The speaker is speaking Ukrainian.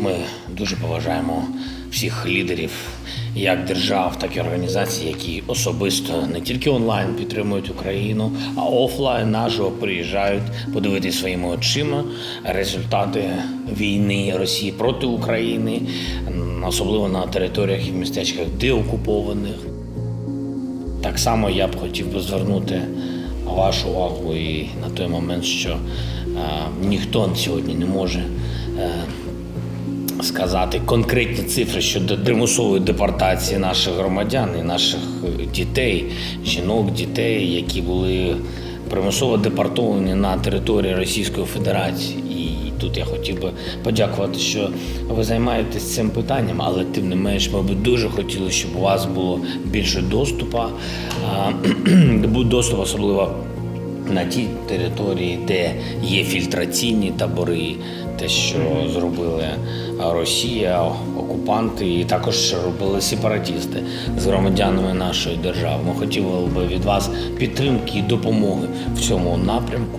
Ми дуже поважаємо всіх лідерів, як держав, так і організацій, які особисто не тільки онлайн підтримують Україну, а офлайн наживо приїжджають подивитися своїми очима результати війни Росії проти України, особливо на територіях і містечках деокупованих. Так само я б хотів би звернути вашу увагу і на той момент, що е, ніхто сьогодні не може е, сказати конкретні цифри щодо примусової депортації наших громадян і наших е, дітей, жінок, дітей, які були примусово депортовані на території Російської Федерації. Тут я хотів би подякувати, що ви займаєтесь цим питанням, але тим не менш, ми б дуже хотіли, щоб у вас було більше доступу, доступ особливо на ті території, де є фільтраційні табори, те, що зробили Росія, окупанти, і також що робили сепаратісти з громадянами нашої держави. Ми хотіли би від вас підтримки і допомоги в цьому напрямку.